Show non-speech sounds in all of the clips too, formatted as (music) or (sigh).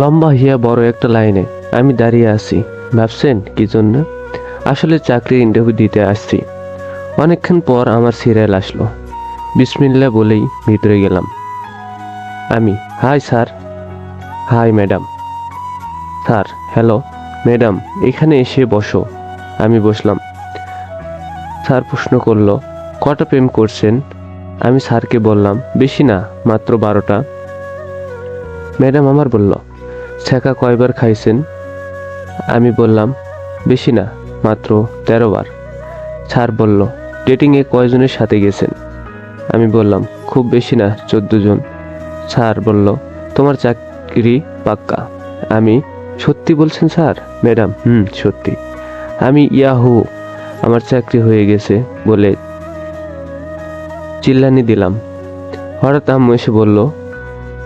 লম্বা হিয়া বড় একটা লাইনে আমি দাঁড়িয়ে আছি। ভাবছেন কি জন্য? আসলে চাকরির ইন্টারভিউ দিতে আসছি। অনেকক্ষণ পর আমার সিরিয়াল আসলো। বিসমিল্লা বলেই ভিতরে গেলাম। আমি, hi sir. Hi madam. Sir, hello. Madam, এখানে এসে বসো। আমি বসলাম। স্যার প্রশ্ন করল, কটা প্রেম করছেন? আমি স্যারকে বললাম, বেশি না, মাত্র বারোটা। ম্যাডাম আমার বলল ছ্যাঁকা কয়বার খাইছেন? আমি বললাম, বেশি না, মাত্র তেরো বার। স্যার বলল, ডেটিংয়ে কয়জনের সাথে গেছেন? আমি বললাম, খুব বেশি না, চোদ্দ জন। স্যার বলল, তোমার চাকরি পাক্কা। আমি, সত্যি বলছেন স্যার? ম্যাডাম, হুম, সত্যি। আমি, ইয়াহু, আমার চাকরি হয়ে গেছে বলে চিল্লানি দিলাম। হঠাৎ আম্মু এসে বলল,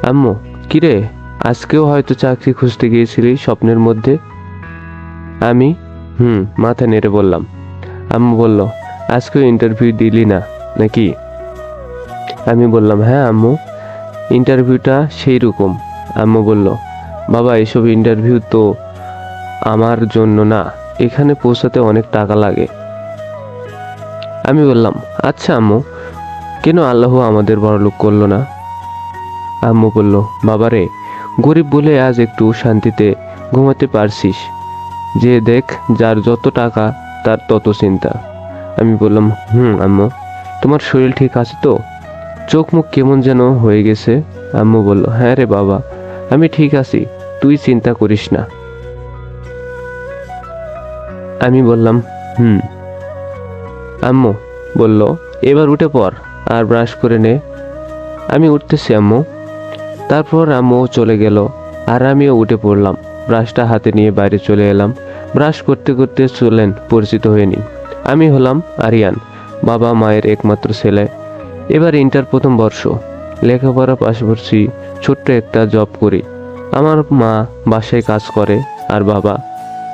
আম্মু, কিরে? আজকেও হয়তো চাকরি খুঁজতে গিয়েছিলি স্বপ্নের মধ্যে? আমি? হুম, মাথা নেড়ে বললাম। আম্মু বলল, আজকেও ইন্টারভিউ দিলি না, নাকি? আমি বললাম হ্যাঁ আম্মু ইন্টারভিউটা সেই রকম আম্মু বলল, বাবা, এসব ইন্টারভিউ তো আমার জন্য না, এখানে পৌঁছাতে অনেক টাকা লাগে। আমি বললাম আচ্ছা আম্মু, কেন আল্লাহ আমাদের বড়লোক করল না? আম্মু বলল, বাবারে গরিব বলে আজ একটু শান্তিতে ঘুমাতে পারছিস। যে দেখ, যার যত টাকা, তার তত চিন্তা। আমি বললাম, হুম, আম্মু। তোমার শরীর ঠিক আছে তো? চোখ মুখ কেমন যেন হয়ে গেছে। আম্মু বলল হ্যাঁ রে বাবা, আমি ঠিক আছি, তুই চিন্তা করিস না। আমি বললাম, হুম। আম্মু বলল, এবার উঠে পর আর ব্রাশ করে নে। আমি উঠতেছি, আম্মু। তারপর আম্মু চলে গেল। আর আমিও উঠে পড়লাম। ব্রাশটা হাতে নিয়ে বাইরে চলে এলাম। ব্রাশ করতে করতে চলেন পরিচিত হয়নি। আমি হলাম আরিয়ান, বাবা মায়ের একমাত্র ছেলে। এবার ইন্টার প্রথম বর্ষ। লেখাপড়া পাশাপাশি ছোট্ট একটা জব করি। আমার মা বাসায় কাজ করে আর বাবা।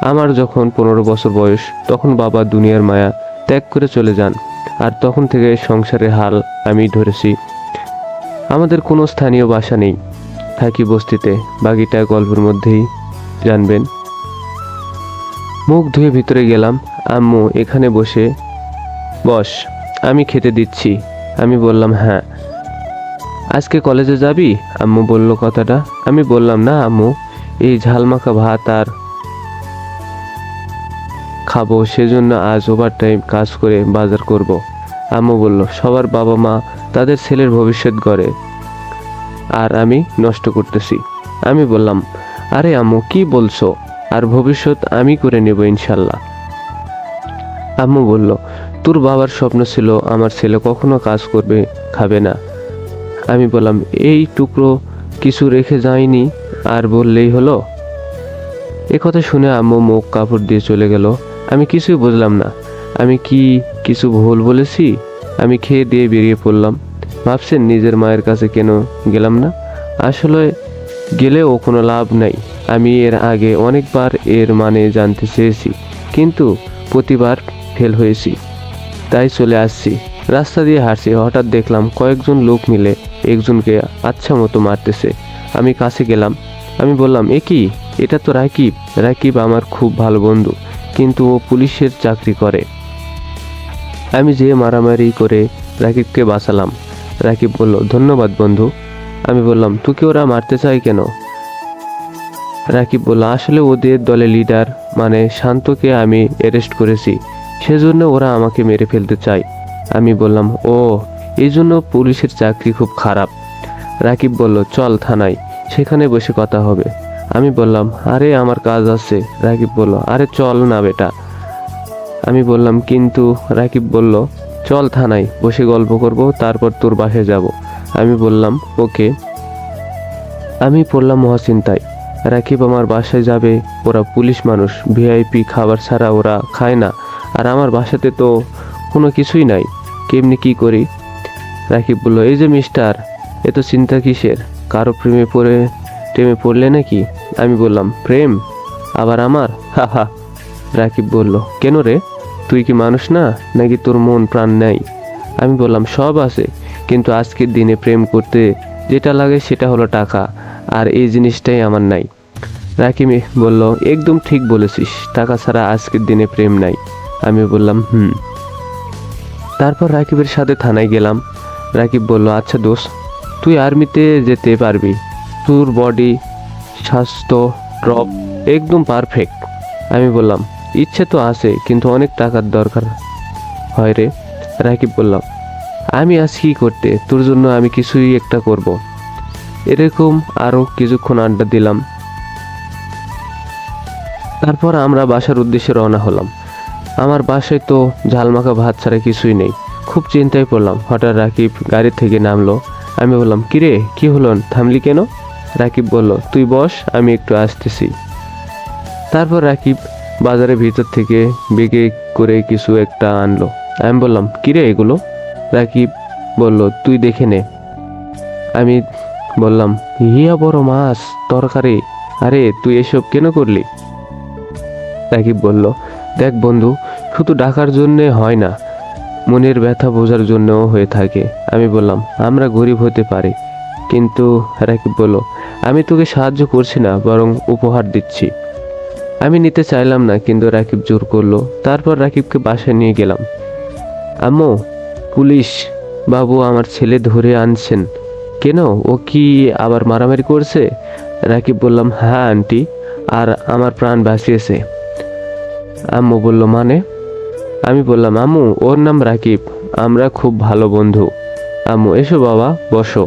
আমার যখন পনেরো বছর বয়স, তখন বাবা দুনিয়ার মায়া ত্যাগ করে চলে যান। আর তখন থেকে সংসারের হাল আমি ধরেছি। আমাদের কোনো স্থানীয় বাসা নেই। থাকি বস্তিতে বাকিটা গল্পের মধ্যেই। জানবেন? মুখ ধুয়ে ভিতরে গেলাম। আম্মু এখানে বসে, বস, আমি খেতে দিচ্ছি। আমি বললাম হ্যাঁ। আজকে কলেজে যাবি? আম্মু বলল কথাটা। আমি বললাম, না আম্মু, এই ঝালমাখা ভাত আর খাব, সেজন্য আজ ওভার টাইম কাজ করে বাজার করব। আম্মু বলল, সবার বাবা মা তাদের ছেলের ভবিষ্যৎ গড়ে আর আমি নষ্ট করতেছি। আমি বললাম, আরে আম্মু, কি বলছো? আর ভবিষ্যৎ আমি করে নেব ইনশাল্লাহ। আম্মু বলল, তোর বাবার স্বপ্ন ছিল আমার ছেলে কখনো কাজ করবে, খাবে না। আমি বললাম, এই টুকরো কিছু রেখে যায়নি আর বললেই হলো? এ কথা শুনে আম্মু মুখ কাপড় দিয়ে চলে গেল। আমি কিছুই বুঝলাম না। আমি কি কিছু ভুল বলেছি? আমি খেয়ে দিয়ে বেরিয়ে পড়লাম। ভাবছেন নিজের মায়ের কাছে কেন গেলাম না? আসলে গেলেও কোনো লাভ নাই। আমি এর আগে অনেকবার এর মানে জানতে চেয়েছি, কিন্তু প্রতিবার ফেল হয়েছি। তাই চলে আসছি। রাস্তা দিয়ে হাঁটছি। হঠাৎ দেখলাম কয়েকজন লোক মিলে একজনকে আচ্ছা মতো মারতেছে। আমি কাছে গেলাম। আমি বললাম, এ কি? এটা তো রাকিব। রাকিব আমার খুব ভালো বন্ধু, কিন্তু ও পুলিশের চাকরি করে। আমি যে মারামারি করে রাকিবকে বাঁচালাম। রাকিব বলল, ধন্যবাদ বন্ধু। আমি বললাম, তোকে ওরা মারতে চায় কেন? রাকিব বলল, আসলে ওদের দলে লিডার মানে শান্তকে আমি অ্যারেস্ট করেছি। সেজন্য ওরা আমাকে মেরে ফেলতে চায়। আমি বললাম, ও এই জন্য পুলিশের চাকরি খুব খারাপ। রাকিব বলল, চল থানায়, সেখানে বসে কথা হবে। আমি বললাম, আরে, আমার কাজ আছে। রাকিব বলল, আরে, চল না বেটা। আমি বললাম, কিন্তু, রাকিব বলল, চল থানায়, বসে গল্প করব, তারপর তোর বাসায় যাব। আমি বললাম, ওকে। আমি পড়লাম মহাচিন্তায়। রাকিব আমার বাসায় যাবে, ওরা পুলিশ মানুষ, ভিআইপি খাবার ছাড়া ওরা খায় না, আর আমার বাসাতে তো কোনো কিছুই নাই, কেমনি কি করি? রাকিব বলল, এই যে মিস্টার এত চিন্তা কিসের? কারও প্রেমে পড়ে প্রেমে পড়লে নাকি? আমি বললাম, প্রেম? আবার আমার? (laughs) হা হা রাকিব বলল, কেন রে? তুই কি মানুষ না, নাকি তোর মন প্রাণ নেই? আমি বললাম, সব আছে, কিন্তু আজকের দিনে প্রেম করতে যেটা লাগে সেটা হলো টাকা, আর এই জিনিসটাই আমার নাই। রাকিমি বলল, একদম ঠিক বলেছিস, টাকা ছাড়া আজকের দিনে প্রেম নাই। আমি বললাম, হুম। তারপর রাকিবের সাথে থানায় গেলাম। রাকিব বলল আচ্ছা দোষ তুই আর্মিতে যেতে পারবি। তোর বডি স্বাস্থ্য ড্রপ একদম পারফেক্ট আমি বললাম ইচ্ছে তো আছে, কিন্তু অনেক টাকার দরকার। হয় রে, রাকিব বললাম, আমি আজ কি করতে? তোর জন্য আমি কিছুই একটা করব। এরকম আরও কিছুক্ষণ আড্ডা দিলাম। তারপর আমরা বাসার উদ্দেশ্যে রওনা হলাম। আমার বাসায় তো ঝালমাখা ভাত ছাড়া কিছুই নেই। খুব চিন্তায় পড়লাম, হঠাৎ রাকিব গাড়ি থেকে নামলো। আমি বললাম, কিরে, কি হলো? থামলি কেন? রাকিব বলল, তুই বস, আমি একটু আসতেছি। তারপর রাকিব বাজারের ভিতর থেকে বেগে করে কিছু একটা আনলো। আমি বললাম, কিরে এগুলো? রাকিব বলল, তুই দেখে নে। আমি বললাম হিয়া বড় মাছ, তরকারি। আরে, তুই এসব কেন করলি? রাকিব বলল, দেখ বন্ধু, শুধু ডাকার জন্যে হয় না, মনের ব্যথা বোঝার জন্যও হয়ে থাকে। আমি বললাম, আমরা গরিব হতে পারি। কিন্তু রাকিব বলল, আমি তোকে সাহায্য করছি না, বরং উপহার দিচ্ছি। আমি নিতে চাইলাম না, কিন্তু রাকিব জোর করল। তারপর রাকিবকে বাসায় নিয়ে গেলাম। আম্মু, পুলিশ বাবু আমার ছেলে ধরে আনছেন। কেন? ও কি আবার মারামারি করছে? রাকিব বললাম হ্যাঁ আন্টি, আর আমার প্রাণ বাঁচিয়েছে। আম্মু বলল মানে? আমি বললাম, আম্মু, ওর নাম রাকিব। আমরা খুব ভালো বন্ধু। আম্মু, এসো বাবা, বসো।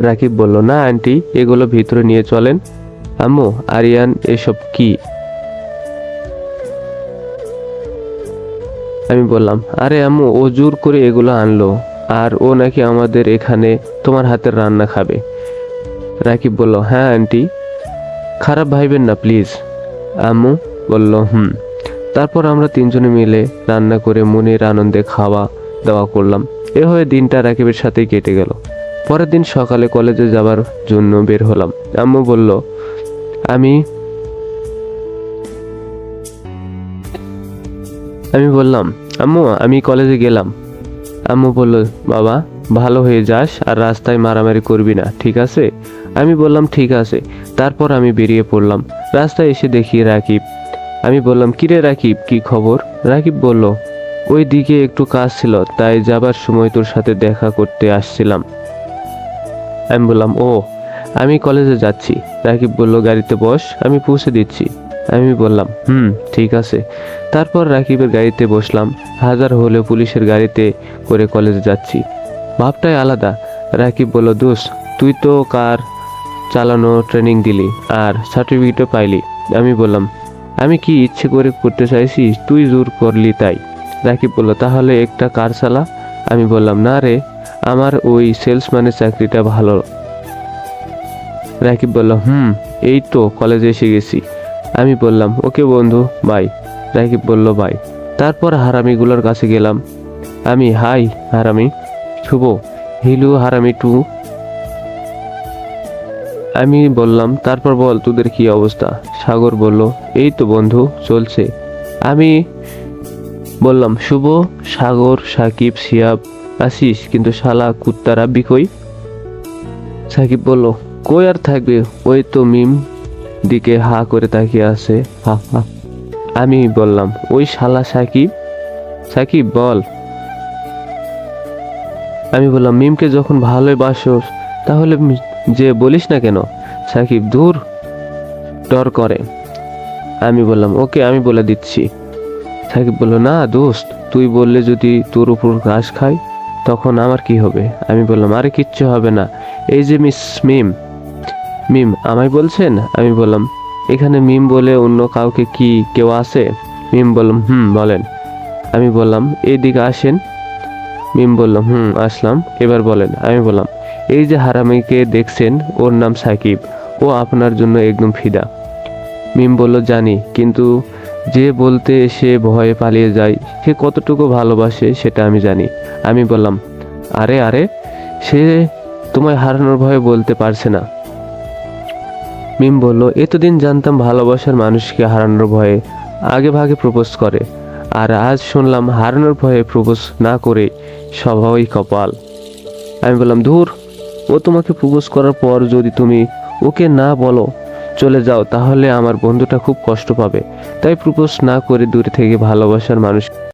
রাকিব বলল, না আন্টি, এগুলো ভিতরে নিয়ে চলেন। আম্মু, আরিয়ান, এসব কি? আমি বললাম, আরে আম্মু, ও জোর করে এগুলো আনলো, আর ও নাকি আমাদের এখানে তোমার হাতের রান্না খাবে। রাকিব বলল হ্যাঁ আন্টি। খারাপ ভাইবেন না, প্লিজ। আম্মু বলল, হুম। তারপর আমরা তিনজনে মিলে রান্না করে মনের আনন্দে খাওয়া দাওয়া করলাম। এভাবে দিনটা রাকিবের সাথেই কেটে গেল। পরের দিন সকালে কলেজে যাবার জন্য বের হলাম। আম্মু বলল আমি আমি বললাম, আম্মু, আমি কলেজে গেলাম। আম্মু বলল, বাবা, ভালো হয়ে যাস আর রাস্তায় মারামারি করবি না, ঠিক আছে? আমি বললাম, ঠিক আছে। তারপর আমি বেরিয়ে পড়লাম। রাস্তায় এসে দেখি রাকিব। আমি বললাম, কিরে রাকিব, কি খবর? রাকিব বলল, ওই দিকে একটু কাজ ছিল, তাই যাবার সময় তোর সাথে দেখা করতে আসছিলাম। আমি বললাম, ও আমি কলেজে যাচ্ছি। রাকিব বলল, গাড়িতে বস, আমি পৌঁছে দিচ্ছি। আমি বললাম, হুম, ঠিক আছে। তারপর রাকিবের গাড়িতে বসলাম। হাজার হলেও পুলিশের গাড়িতে করে কলেজে যাচ্ছি। ভাবটাই আলাদা। রাকিব বলল, দোষ, তুই তো কার চালানো ট্রেনিং দিলি আর সার্টিফিকেটও পাইলি। আমি বললাম, আমি কি ইচ্ছে করে করতে চাইছি? তুই জোর করলি তাই। রাকিব বলল, তাহলে একটা কার চালা? আমি বললাম, না রে, আমার ওই সেলসম্যানের চাকরিটা ভালো রাকিব বলল, হুম, এই তো কলেজে এসে গেছি। আমি বললাম, ওকে বন্ধু বাই রাকিব বলল বাই তারপর হারামিগুলোর কাছে গেলাম। আমি হাই হারামি। শুভ। হিলু হারামি টু আমি বললাম, তারপর বল, তোদের কি অবস্থা? সাগর বলল, এই তো বন্ধু, চলছে। আমি বললাম, শুভ, সাগর, সাকিব সিয়াব আসিস কিন্তু শালা কুত্তারা রাব্বি কই সাকিব বলল কই আর থাকবে? ওই তো মিম দিকে হা করে তাকিয়ে আছে। হা হা। আমি বললাম, ওই শালা সাকিব? সাকিব, বল। আমি বললাম, মিমকে যখন ভালোই বাসোস তাহলে যে বলিস না কেন? সাকিব দূর, ডর করে। আমি বললাম, ওকে, আমি বলে দিচ্ছি। সাকিব বলল, না, দোস্ত, তুই বললে যদি তোর উপর ঘাস খাই তখন আমার কি হবে? আমি বললাম, আরে, কিচ্ছু হবে না। এই যে মিস মিম মিম, আমায় বলছেন? আমি বললাম, এখানে মিম বলে অন্য কাউকে কি কেউ আছে? মিম বললাম, হুম, বলেন। আমি বললাম এইদিকে আসেন। মিম বললাম হুম, আসলাম। এবার বলেন, আমি বললাম, এই যে হারামিকে দেখছেন, ওর নাম সাকিব। ও আপনার জন্য একদম ফিদা। মিম বলল, জানি, কিন্তু যে বলতে সে ভয়ে পালিয়ে যায়, সে কতটুকু ভালোবাসে সেটা আমি জানি। আমি বললাম, আরে আরে, সে তোমায় হারানোর ভয়ে বলতে পারছে না। মিম বলল, এতদিন জানতাম ভালোবাসার মানুষকে হারানোর ভয়ে আগে ভাগে প্রপোজ করে, আর আজ শুনলাম হারানোর ভয়ে প্রপোজ না করে স্বভাবই কপাল। আমি বললাম, ধুর, ও তোমাকে প্রপোজ করার পর যদি তুমি ওকে না বলো, চলে যাও, তাহলে আমার বন্ধুটা খুব কষ্ট পাবে। তাই প্রপোজ না করে দূরে থেকে ভালোবাসার মানুষ